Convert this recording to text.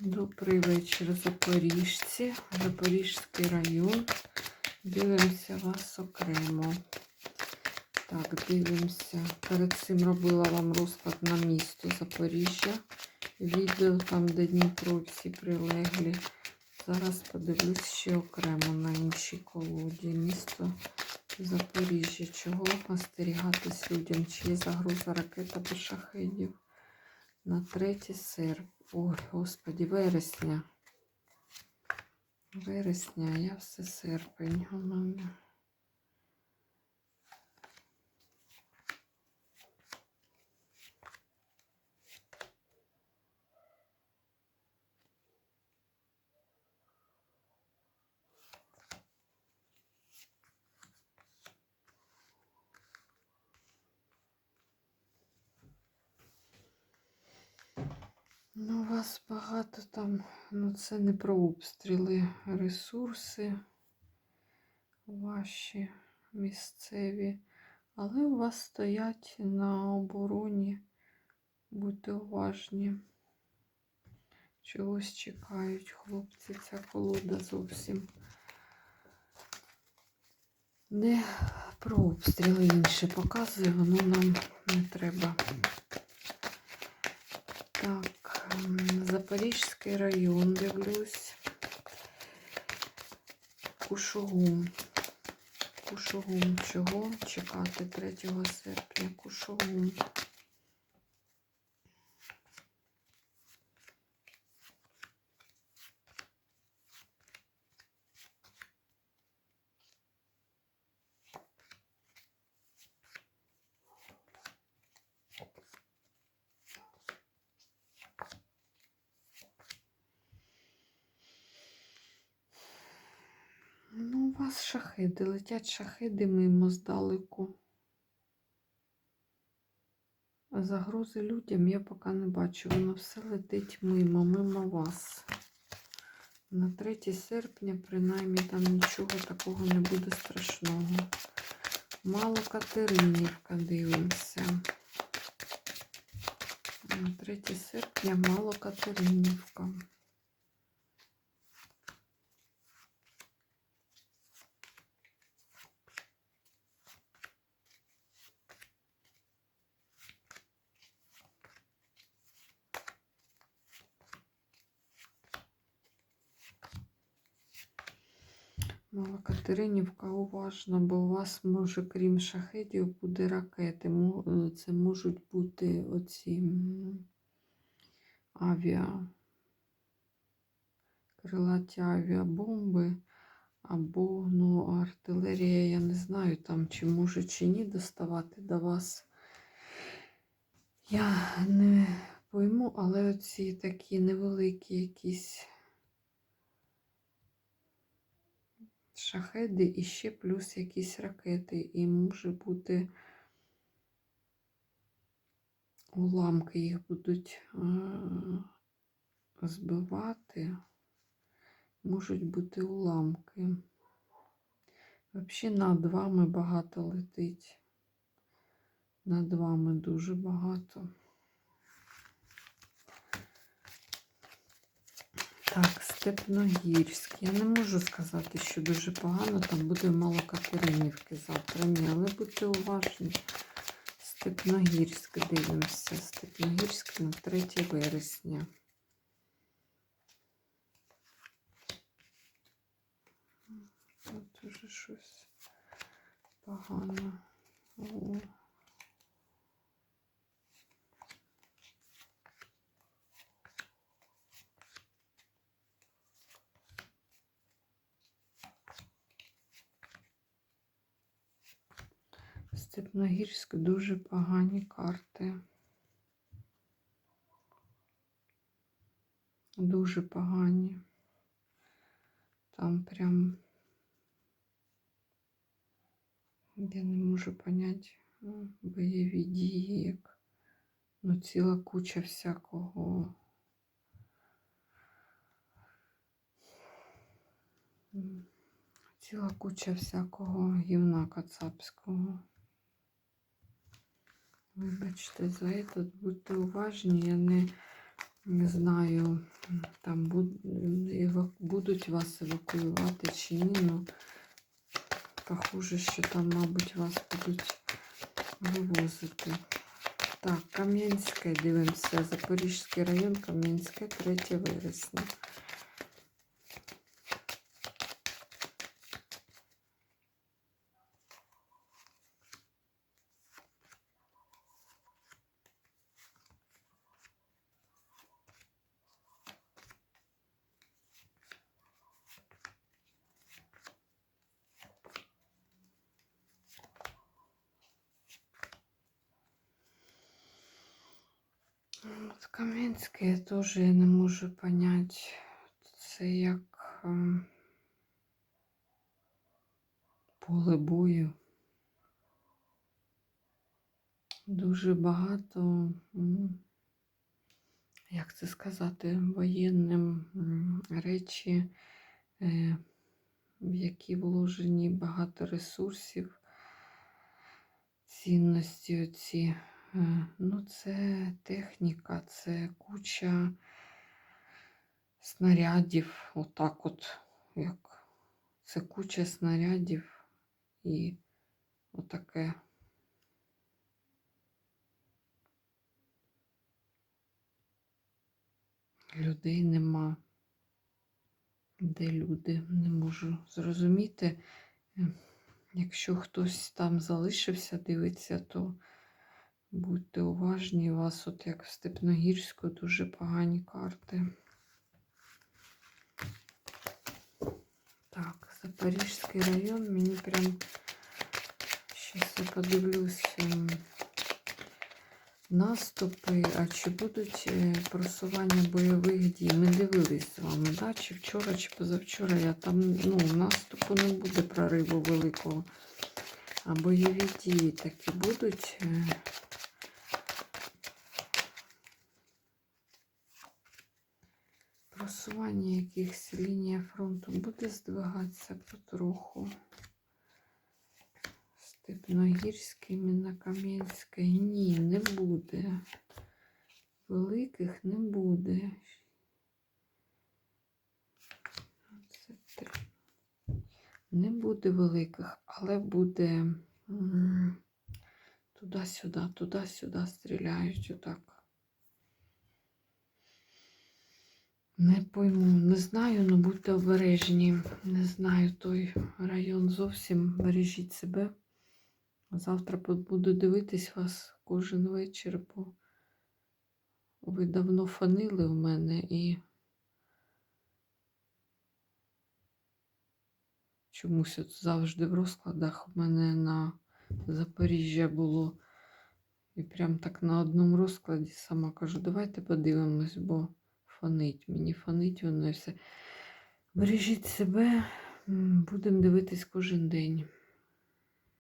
Добрий вечір, Запоріжці, Запорізький район. Дивимося вас окремо. Так, дивимося. Перед цим робила вам розклад на місто Запоріжжя. Відео там, де Дніпро всі прилеглі. Зараз подивлюсь ще окремо на іншій колоді. Місто Запоріжжя. Чого остерігатись людям? Чи є загроза ракет або шахедів? На 3 серпня. Ой, господі, вересня. Вересня, я все серпень Ну, у вас багато там, ну це не про обстріли, ресурси ваші місцеві, але у вас стоять на обороні. Будьте уважні. Чогось чекають хлопці. Ця колода зовсім не про обстріли інше показує, воно нам не треба. Так, Запорізький район дивлюсь. Кушугум. Кушугум. Чого чекати 3 серпня? Кушугум. У вас шахиди, летять шахиди мимо здалеку. Загрози людям я поки не бачу. Воно все летить мимо, мимо вас. На 3 серпня, принаймні, там нічого такого не буде страшного. Мало Катеринівка дивимося. На 3 серпня мало Катеринівка. Мала Катеринівка, уважно, бо у вас може, крім шахедів, буде ракети. Е, Це можуть бути оці авіа, крилаті авіабомби, або ну, артилерія, я не знаю, там чи може чи ні доставати до вас. Я не пойму, але оці такі невеликі якісь. Шахеди і ще плюс якісь ракети. І може бути уламки їх будуть е, збивати. Можуть бути уламки. Взагалі над вами багато летить. Над вами дуже багато. Так, Степногірськ. Я не можу сказати, що дуже погано. Там буде мало Катеринівки завтра. Ні, але будьте уважні. Степногірськ дивимося. Степногірськ на 3 вересня. Тут уже щось погано. О. Степногірськ дуже погані карти. Дуже погані. Там прям я не можу поняти ну, бойові дії, як ну, ціла куча всякого. Ціла куча всякого гівна кацапського. Вибачте, за це будьте уважні, я не Не знаю, там будуть вас евакуювати чи ні, ну похоже, що там, мабуть, вас будуть вивозити. Так, Кам'янське дивимося. Запорізький район, Кам'янське, 3 вересня. Кам'янське я теж не можу поняти. Це як ем, поле бою. Дуже багато, як це сказати, воєнним речі, е, в які вложені багато ресурсів, цінності оці. Е, Ну, це техніка, це куча снарядів, отак от, як це куча снарядів і отаке. Людей нема. Де люди? Не можу зрозуміти. Е, Якщо хтось там залишився, дивиться, то будьте уважні. У вас, от як в Степногірську, дуже погані карти. Так, Запорізький район, мені прям щас я подивлюсь ем, наступи, а чи будуть е, просування бойових дій? Ми дивились з вами, да? чи вчора, чи позавчора я там ну, наступу не буде прориву великого. А бойові дії такі будуть. Просування якихось лінія фронту буде здвигатися потроху. Степногірський, Мінокам'янський. Ні, не буде. Великих не буде. Не буде великих, але буде туди-сюди, туди-сюди стріляють отак. Не пойму, не знаю, але будьте обережні. Не знаю той район зовсім. Бережіть себе. Завтра буду дивитись вас кожен вечір, бо ви давно фанили в мене і чомусь от завжди в розкладах в мене на Запоріжжя було. І прям так на одному розкладі сама кажу, давайте подивимось, бо фонить. Мені фонить воно все. Бережіть себе, будемо дивитись кожен день.